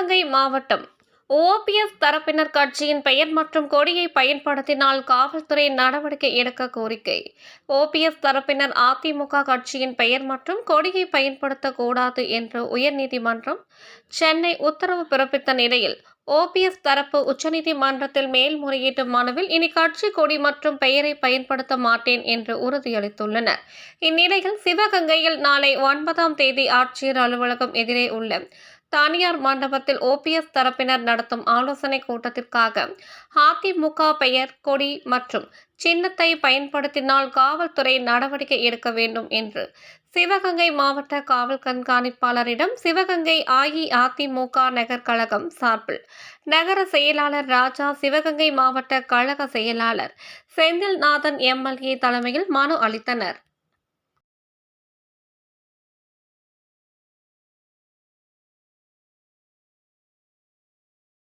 சிவகங்கை மாவட்டம். ஓபிஎஃப் தரப்பினர் கட்சியின் பெயர் மற்றும் கொடியை பயன்படுத்தினால் காவல்துறை நடவடிக்கை எடுக்க கோரிக்கை. ஓபிஎஃப் தரப்பினர் அதிமுக கட்சியின் பெயர் மற்றும் கொடியை பயன்படுத்தக்கூடாது என்று உயர்நீதிமன்றம் சென்னை உத்தரவு பிறப்பித்த நிலையில் ஓபிஎஃப் தரப்பு உச்சநீதிமன்றத்தில் மேல்முறையீட்டு மனுவில் இனி கட்சி கொடி மற்றும் பெயரை பயன்படுத்த மாட்டேன் என்று உறுதியளித்துள்ளனர். இந்நிலையில் சிவகங்கையில் நாளை ஒன்பதாம் தேதி ஆட்சியர் அலுவலகம் எதிரே உள்ள தனியார் மண்டபத்தில் ஓபிஎஸ் தரப்பினர் நடத்தும் ஆலோசனை கூட்டத்திற்காக அதிமுக பெயர் கொடி மற்றும் சின்னத்தை பயன்படுத்தினால் காவல்துறை நடவடிக்கை எடுக்க வேண்டும் என்று சிவகங்கை மாவட்ட காவல் கண்காணிப்பாளரிடம் சிவகங்கை அஇஅதிமுக நகர் கழகம் சார்பில் நகர செயலாளர் ராஜா சிவகங்கை மாவட்ட கழக செயலாளர் செந்தில்நாதன் எம்எல்ஏ தலைமையில் மனு அளித்தனர்.